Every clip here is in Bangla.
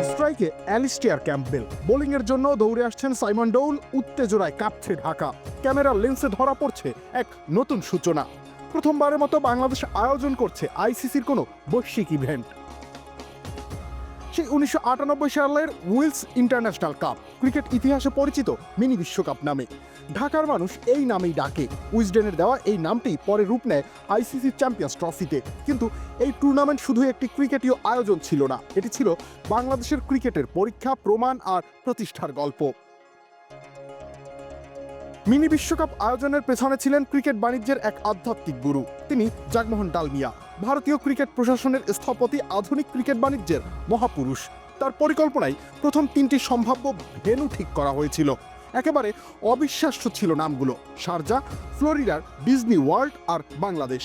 স্ট্রাইকে অ্যালিস্টিয়ার ক্যাম্পবেল। বোলিংয়ের জন্য দৌড়ে আসছেন সাইমন ডৌল, উত্তেজনায় কাঁপছে ঢাকা। ক্যামেরার লেন্সে ধরা পড়ছে এক নতুন সূচনা। প্রথমবারের মতো বাংলাদেশ আয়োজন করছে আইসিসির কোনো বৈশ্বিক ইভেন্ট সেই উনিশশো আটানব্বই সালের উইলস ইন্টারন্যাশনাল কাপ, ক্রিকেট ইতিহাসে পরিচিত মিনি বিশ্বকাপ নামে। ঢাকার মানুষ এই নামেই ডাকে। উইজডেনের দেওয়া এই নামটি পরে রূপ নেয় আইসিসি চ্যাম্পিয়ন্স ট্রফিতে। কিন্তু এই টুর্নামেন্ট শুধু একটি ক্রিকেটীয় আয়োজন ছিল না, এটি ছিল বাংলাদেশের ক্রিকেটের পরীক্ষা, প্রমাণ আর প্রতিষ্ঠার গল্প। মিনি বিশ্বকাপ আয়োজনের পেছনে ছিলেন ক্রিকেট বাণিজ্যের এক আধ্যাত্মিক গুরু, তিনি জাগমোহন ডালমিয়া। ভারতীয় ক্রিকেট প্রশাসনের স্থপতি আধুনিক ক্রিকেট বাণিজ্যের মহাপুরুষ। তার পরিকল্পনায় প্রথম তিনটি সম্ভাব্য ভেন্যু ঠিক করা হয়েছিল। একেবারে অবিশ্বাস্য ছিল নামগুলো শারজা ফ্লোরিডার, ডিজনি ওয়ার্ল্ড আর বাংলাদেশ।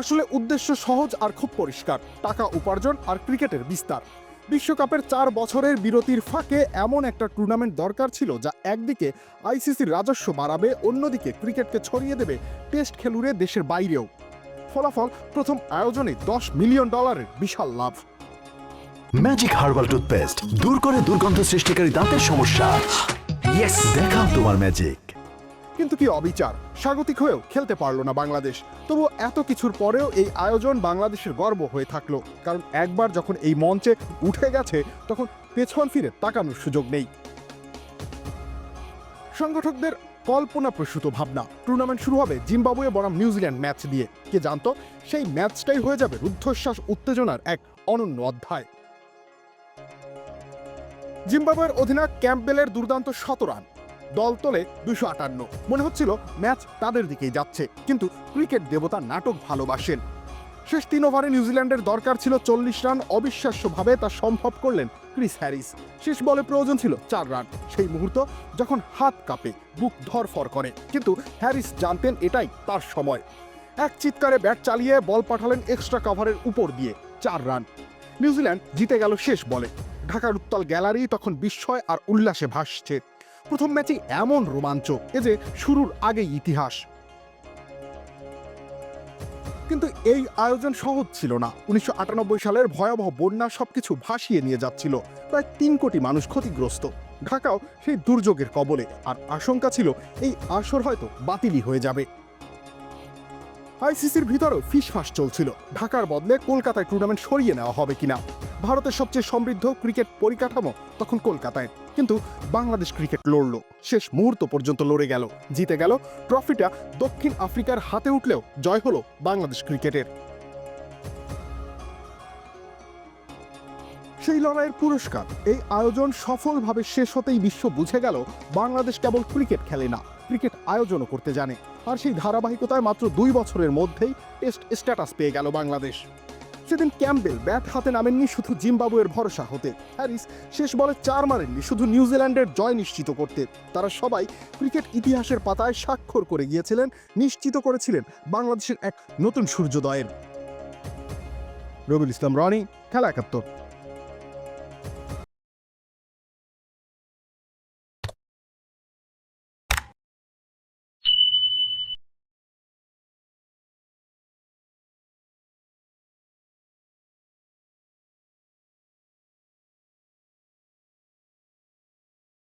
আসলে উদ্দেশ্য সহজ আর খুব পরিষ্কার, টাকা উপার্জন আর ক্রিকেটের বিস্তার। বিশ্বকাপের চার বছরের বিরতির ফাঁকে এমন একটা টুর্নামেন্ট দরকার ছিল যা একদিকে আইসিসির রাজস্ব বাড়াবে, অন্যদিকে ক্রিকেটকে ছড়িয়ে দেবে টেস্ট খেলুড়ে দেশের বাইরেও। ফলাফল, প্রথম আয়োজনে দশ মিলিয়ন ডলারের বিশাল লাভ। ম্যাজিক হার্বাল টুথপেস্ট দূর করে দুর্গন্ধ সৃষ্টিকারী দাঁতের সমস্যা। দেখাও তোমার ম্যাজিক কিন্তু কি অবিচার? স্বাগতিক হয়েও খেলতে পারল না বাংলাদেশ। তবু এত কিছুর পরেও এই আয়োজন বাংলাদেশের গর্ব হয়ে থাকল। কারণ একবার যখন এই মঞ্চে উঠে গেছে, তখন পেছন ফিরে তাকানোর সুযোগ নেই। সংগঠকদের কল্পনা প্রসূত ভাবনা। টুর্নামেন্ট শুরু হবে জিম্বাবুয়ে বনাম নিউজিল্যান্ড ম্যাচ দিয়ে কে জানতো, সেই ম্যাচটাই হয়ে যাবে রুদ্ধশ্বাস উত্তেজনার এক অনন্য অধ্যায়। জিম্বাবুয়ের অধিনায়ক ক্যাম্পবেলের দুর্দান্ত শত রান দল তোলে দুশো আটান্ন। মনে হচ্ছিল ম্যাচ তাদের দিকেই যাচ্ছে, কিন্তু ক্রিকেট দেবতা নাটক ভালোবাসেন। শেষ তিন ওভারে নিউজিল্যান্ডের দরকার ছিল চল্লিশ রান, অবিশ্বাস্যভাবে তা সম্ভব করলেন ক্রিস হ্যারিস। শেষ বলে প্রয়োজন ছিল চার রান। সেই মুহূর্ত যখন হাত কাঁপে, বুক ধরফর করে, কিন্তু হ্যারিস জানতেন এটাই তার সময়। এক চিৎকারে ব্যাট চালিয়ে বল পাঠালেন এক্সট্রা কাভারের উপর দিয়ে, চার রান। নিউজিল্যান্ড জিতে গেল শেষ বলে। ঢাকার উত্তাল গ্যালারি তখন বিস্ময় আর উল্লাসে ভাসছে। প্রথম ম্যাচেই এমন রোমাঞ্চ, এ যে শুরুর আগেই ইতিহাস। কিন্তু এই আয়োজন সহজ ছিল না। উনিশশো সালের ভয়াবহ বন্যা সবকিছু ভাসিয়ে নিয়ে যাচ্ছিল। প্রায় তিন কোটি মানুষ ক্ষতিগ্রস্ত। ঢাকাও সেই দুর্যোগের কবলে। আর আশঙ্কা ছিল এই আসর হয়তো বাতিলই হয়ে যাবে। আইসিসির ভিতরেও ফিসফাস চলছিল। ঢাকার বদলে কলকাতায় টুর্নামেন্ট সরিয়ে নেওয়া হবে কিনা? ভারতের সবচেয়ে সমৃদ্ধ ক্রিকেট পরিকাঠামো তখন কলকাতায়। কিন্তু বাংলাদেশ ক্রিকেট লড়ল। শেষ মুহূর্ত পর্যন্ত লড়ে গেল। জিতে গেল ট্রফিটা দক্ষিণ আফ্রিকার হাতে উঠলেও জয় হলো বাংলাদেশ ক্রিকেটের। সেই লড়াইয়ের পুরস্কার। এই আয়োজন সফলভাবে শেষ হতেই বিশ্ব বুঝে গেল বাংলাদেশ কেবল ক্রিকেট খেলে না, ক্রিকেট আয়োজনও করতে জানে। আর সেই ধারাবাহিকতায় মাত্র দুই বছরের মধ্যেই টেস্ট স্ট্যাটাস পেয়ে গেল বাংলাদেশ। সেদিন ক্যাম্পবেল ব্যাট হাতে নামেননি শুধু জিম্বাবুয়ের ভরসা হতে। হ্যারিস শেষ বলে চার মারেননি, শুধু নিউজিল্যান্ডের জয় নিশ্চিত করতে। তারা সবাই ক্রিকেট ইতিহাসের পাতায় স্বাক্ষর করে গিয়েছিলেন, নিশ্চিত করেছিলেন বাংলাদেশের এক নতুন সূর্যোদয়ের। রবিউল ইসলাম, রনি, খেলা একাত্তর।